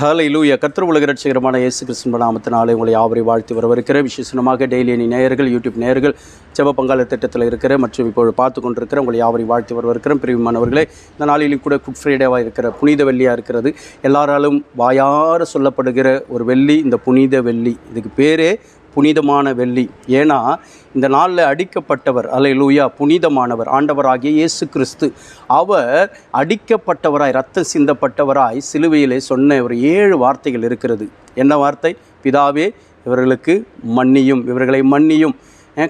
ஹலை லூயா கத்திர உலக ரட்சகரமான இயேசு கிறிஸ்துவ நாமத்தினாலே உங்களை யாவரை வாழ்த்து வரவிருக்கிற விசேஷமாக டெய்லி அணி நேயர்கள் யூடியூப் நேயர்கள் செவ பங்காள திட்டத்தில் இருக்கிற மற்றும் இப்போது பார்த்து கொண்டிருக்கிற உங்களை யாவரை வாழ்த்து வரவிருக்கிற பிரிவுமானவர்களே இந்த நாளிலும் கூட குட் ஃப்ரைடேவாக இருக்கிற புனித வெள்ளியாக இருக்கிறது. எல்லாராலும் வாயார சொல்லப்படுகிற ஒரு வெள்ளி இந்த புனித வெள்ளி. இதுக்கு பேரே புனிதமான வெள்ளி. ஏன்னா இந்த நாளில் அடிக்கப்பட்டவர் அலை லூயா புனிதமானவர் ஆண்டவராகிய இயேசு கிறிஸ்து. அவர் அடிக்கப்பட்டவராய் ரத்தம் சிந்தப்பட்டவராய் சிலுவையிலே சொன்ன ஒரு ஏழு வார்த்தைகள் இருக்கிறது. என்ன வார்த்தை? பிதாவே இவர்களுக்கு மன்னியும் இவர்களை மன்னியும்.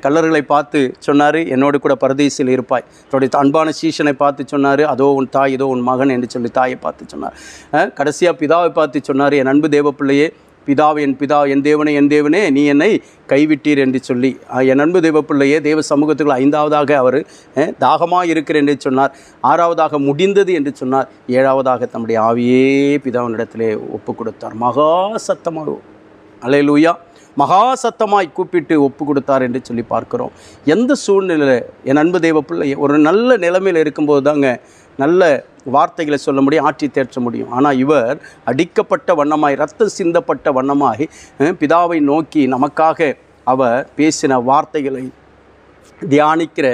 கல்லர்களை பார்த்து சொன்னார் என்னோடு கூட பரதேசியில் இருப்பாய். தன்னுடைய அன்பான சீஷனை பார்த்து சொன்னார் அதோ உன் தாய் இதோ உன் மகன் என்று சொல்லி தாயை பார்த்து சொன்னார். கடைசியாக பிதாவை பார்த்து சொன்னார் என் அன்பு தேவப்பிள்ளையே பிதாவே என் பிதா என் தேவனே என் தேவனே நீ என்னை கைவிட்டீர் என்று சொல்லி என் அன்பு தெய்வ பிள்ளையே தேவ சமூகத்துக்குள் ஐந்தாவதாக அவர் தாகமாக இருக்கிறேன் என்று சொன்னார். ஆறாவதாக முடிந்தது என்று சொன்னார். ஏழாவதாக தம்முடைய ஆவியே பிதாவினிடத்திலே ஒப்பு கொடுத்தார் மகா சத்தமாக அலையலூயா மகா சத்தமாய் கூப்பிட்டு ஒப்பு கொடுத்தார் என்று சொல்லி பார்க்குறோம். எந்த சூழ்நிலையில் என் அன்பு தேவ பிள்ளை ஒரு நல்ல நிலைமையில் இருக்கும்போது தாங்க நல்ல வார்த்தைகளை சொல்ல முடியும் ஆட்சி தேற்ற முடியும். ஆனால் இவர் அடிக்கப்பட்ட வண்ணமாய் ரத்தம் சிந்தப்பட்ட வண்ணமாய் பிதாவை நோக்கி நமக்காக அவர் பேசின வார்த்தைகளை தியானிக்கிற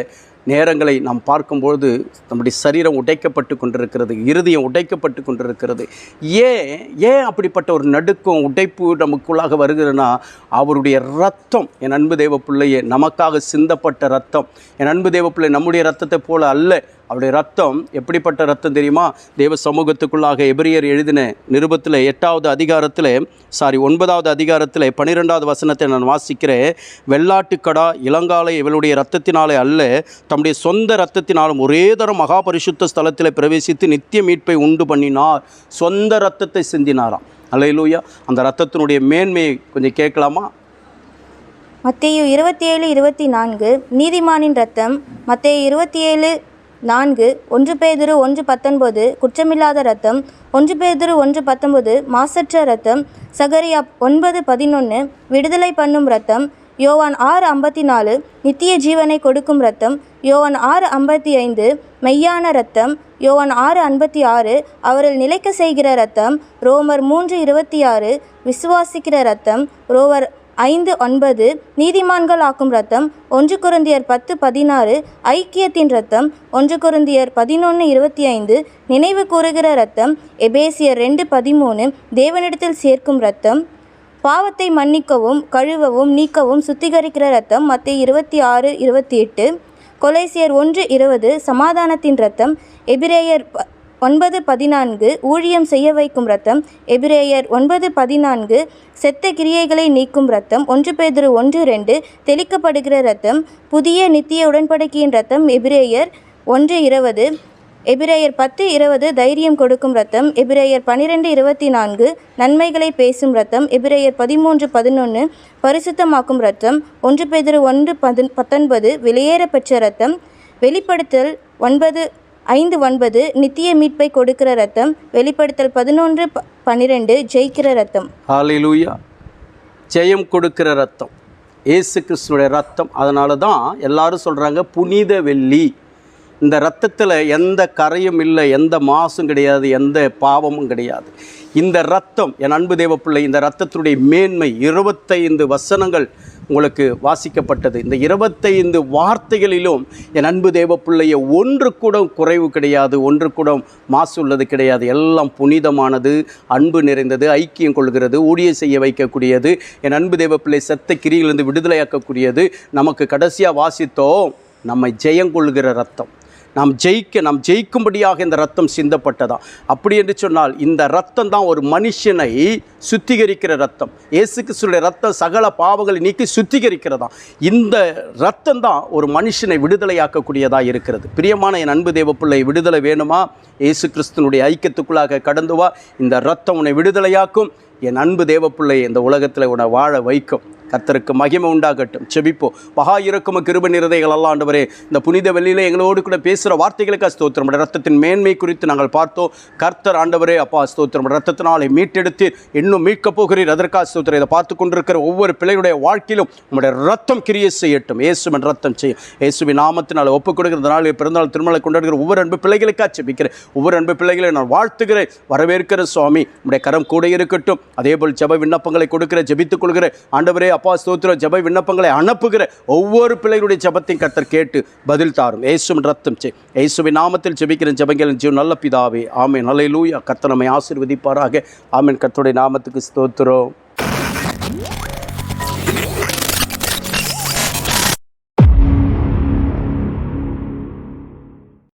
நேரங்களை நாம் பார்க்கும்பொழுது நம்முடைய சரீரம் உடைக்கப்பட்டு கொண்டிருக்கிறது இருதயம் உடைக்கப்பட்டு கொண்டிருக்கிறது. ஏன் ஏன் அப்படிப்பட்ட ஒரு நடுக்கம் உடைப்பு நமக்குள்ளாக வருகிறதுனா அவருடைய ரத்தம் என் அன்பு தேவ பிள்ளையே நமக்காக சிந்தப்பட்ட ரத்தம். என் அன்பு தேவ பிள்ளை நம்முடைய ரத்தத்தை போல அல்ல. அவருடைய ரத்தம் எப்படிப்பட்ட ரத்தம் தெரியுமா? தேவ சமூகத்துக்குள்ளாக எபிரியர் எழுதின நிருபத்தில் எட்டாவது அதிகாரத்தில் சாரி ஒன்பதாவது அதிகாரத்தில் பன்னிரெண்டாவது வசனத்தை நான் வாசிக்கிறேன். வெள்ளாட்டுக்கடா இளங்காலை இவளுடைய ரத்தத்தினாலே அல்ல தம்முடைய சொந்த ரத்தத்தினாலும் ஒரே தரம் மகாபரிசுத்த ஸ்தலத்தில் பிரவேசித்து நித்திய மீட்பை உண்டு பண்ணினார். சொந்த ரத்தத்தை சிந்தினாராம். அல்லையிலூயா அந்த ரத்தத்தினுடைய மேன்மையை கொஞ்சம் கேட்கலாமா? மத்தேயு இருபத்தி ஏழு இருபத்தி நான்கு நீதிமானின் ரத்தம் மத்தேயு இருபத்தி ஏழு நான்கு ஒன்று பேதுரு ஒன்று பத்தொன்பது குற்றமில்லாத ரத்தம் ஒன்று பேதுரு ஒன்று பத்தொன்பது மாசற்ற ரத்தம் சகரியா ஒன்பது பதினொன்று விடுதலை பண்ணும் ரத்தம் யோவான் ஆறு ஐம்பத்தி நாலு நித்திய ஜீவனை கொடுக்கும் ரத்தம் யோவான் ஆறு ஐம்பத்தி ஐந்து மெய்யான ரத்தம் யோவான் ஆறு ஐம்பத்தி ஆறு அவரில் நிலைக்க செய்கிற ரத்தம் ரோமர் மூன்று இருபத்தி ஆறு விசுவாசிக்கிற ரத்தம் ரோவர் ஐந்து ஒன்பது நீதிமான்கள் ஆக்கும் ரத்தம் ஒன்று குருந்தியர் பத்து பதினாறு ஐக்கியத்தின் ரத்தம் ஒன்று குருந்தியர் பதினொன்று இருபத்தி ஐந்து நினைவு கூறுகிற ரத்தம் எபேசியர் ரெண்டு பதிமூணு தேவனிடத்தில் சேர்க்கும் ரத்தம் பாவத்தை மன்னிக்கவும் கழுவவும் நீக்கவும் சுத்திகரிக்கிற ரத்தம் மத்திய இருபத்தி ஆறு இருபத்தி எட்டு கொலைசியர் ஒன்று இருபது சமாதானத்தின் ரத்தம் எபிரேயர் ப- ஒன்பது பதினான்கு ஊழியம் செய்ய வைக்கும் ரத்தம் எபிரேயர் ஒன்பது பதினான்கு செத்த கிரியைகளை நீக்கும் ரத்தம் ஒன்று பேதிரு ஒன்று ரெண்டு தெளிக்கப்படுகிற ரத்தம் புதிய நித்திய உடன்படிக்கையின் ரத்தம் எபிரேயர் ஒன்று இருபது எபிரேயர் பத்து இருபது தைரியம் கொடுக்கும் ரத்தம் எபிரேயர் பன்னிரெண்டு இருபத்தி நான்கு நன்மைகளை பேசும் ரத்தம் எபிரேயர் பதிமூன்று பதினொன்று பரிசுத்தமாக்கும் ரத்தம் ஒன்று பேதுரு ஒன்று பது பத்தொன்பது வெளியேற பெற்ற ரத்தம் வெளிப்படுத்தல் ஒன்பது ஐந்து ஒன்பது நித்திய மீட்பை கொடுக்கிற ரத்தம் வெளிப்படுத்தல் பதினொன்று ப- பன்னிரெண்டு ஜெயிக்கிற ரத்தம் ஹாலிலூயா ஜெயம் கொடுக்கிற ரத்தம் இயேசு கிறிஸ்துனுடைய ரத்தம் அதனால தான் எல்லாரும் சொல்கிறாங்க புனித வெள்ளி. இந்த ரத்தத்தில் எந்த கரையும் இல்லை எந்த மாசும் கிடையாது எந்த பாவமும் கிடையாது. இந்த ரத்தம் என் அன்பு தேவப்பிள்ளை இந்த ரத்தத்தினுடைய மேன்மை இருபத்தைந்து வசனங்கள் உங்களுக்கு வாசிக்கப்பட்டது. இந்த இருபத்தைந்து வார்த்தைகளிலும் என் அன்பு தேவப்பிள்ளைய ஒன்று கூட குறைவு கிடையாது ஒன்று கூட மாசு உள்ளது கிடையாது. எல்லாம் புனிதமானது அன்பு நிறைந்தது ஐக்கியம் கொள்கிறது ஊழியம் செய்ய வைக்கக்கூடியது என் அன்பு தேவப்பிள்ளை செத்த கிரியிலிருந்து விடுதலையாக்கக்கூடியது. நமக்கு கடைசியாக வாசித்தோம் நம்மை ஜெயங்கொள்கிற ரத்தம். நாம் ஜெயிக்க நாம் ஜெயிக்கும்படியாக இந்த ரத்தம் சிந்தப்பட்டதா? அப்படி என்று சொன்னால் இந்த ரத்தம் தான் ஒரு மனுஷனை சுத்திகரிக்கிற ரத்தம். இயேசு கிறிஸ்துடைய ரத்தம் சகல பாவங்களை நீக்கி சுத்திகரிக்கிறதா? இந்த ரத்தம் தான் ஒரு மனுஷனை விடுதலையாக்கக்கூடியதாக இருக்கிறது. பிரியமான என் அன்பு தேவ பிள்ளை விடுதலை வேணுமா? இயேசு கிறிஸ்துனுடைய ஐக்கியத்துக்குள்ளாக கடந்து வா இந்த ரத்தம் உன்னை விடுதலையாக்கும். என் அன்பு தேவப்பிள்ளை இந்த உலகத்தில் உன்னை வாழ வைக்கும். கர்த்தருக்கு மகிமை உண்டாகட்டும். செபிப்போம். மகா இறக்கும கிருப நிறதைகள் அல்ல ஆண்டவரே. இந்த புனித வெள்ளியில எங்களோடு கூட பேசுகிற வார்த்தைகளுக்கு ஸ்தோத்திரம். ரத்தத்தின் மேன்மை குறித்து நாங்கள் பார்த்தோம். கர்த்தர் ஆண்டவரே அப்பா ஸ்தோத்திரம். ரத்தத்தினாலே மீட்டெடுத்து இன்னும் மீட்கப் போகிறீர். அதற்காக ஸ்தோத்திரம். இதை பார்த்து கொண்டிருக்கிற ஒவ்வொரு பிள்ளையுடைய வாழ்க்கையிலும் உங்களுடைய ரத்தம் கிரியை செய்யட்டும். இயேசுவின் ரத்தம் செய்யும் இயேசுவின் நாமத்தினால் ஒப்புக் கொடுக்கிற நாள் பிறந்தநாள் திருமலை கொண்டாடுகிற ஒவ்வொரு அன்பு பிள்ளைகளுக்காக செபிக்கிறேன். ஒவ்வொரு அன்பு பிள்ளைகளை நான் வாழ்த்துகிறேன். வரவேற்கிற சுவாமி உடைய கரம் கூட இருக்கட்டும். அதே போல் ஜெப விண்ணப்பங்களை கொடுக்கிற ஜபித்துக் கொள்கிற ஆண்டவரே அப்பா ஸ்தோத்திரம் ஜப விண்ணப்பங்களை அனுப்புகிற ஒவ்வொரு பிள்ளைகளுடைய ஜபத்தையும் கத்தர் கேட்டு பதில் தாரும். இயேசுவின் ரத்தம் செய் இயேசுவின் நாமத்தில் ஜபிக்கிற ஜெபங்களின் ஜீவன் நல்ல பிதாவே. ஆமேன். நல்ல லூயா கத்தனமை நம்மை ஆசீர்வதிப்பாராக. ஆமென். நாமத்துக்கு ஸ்தோத்திரம்.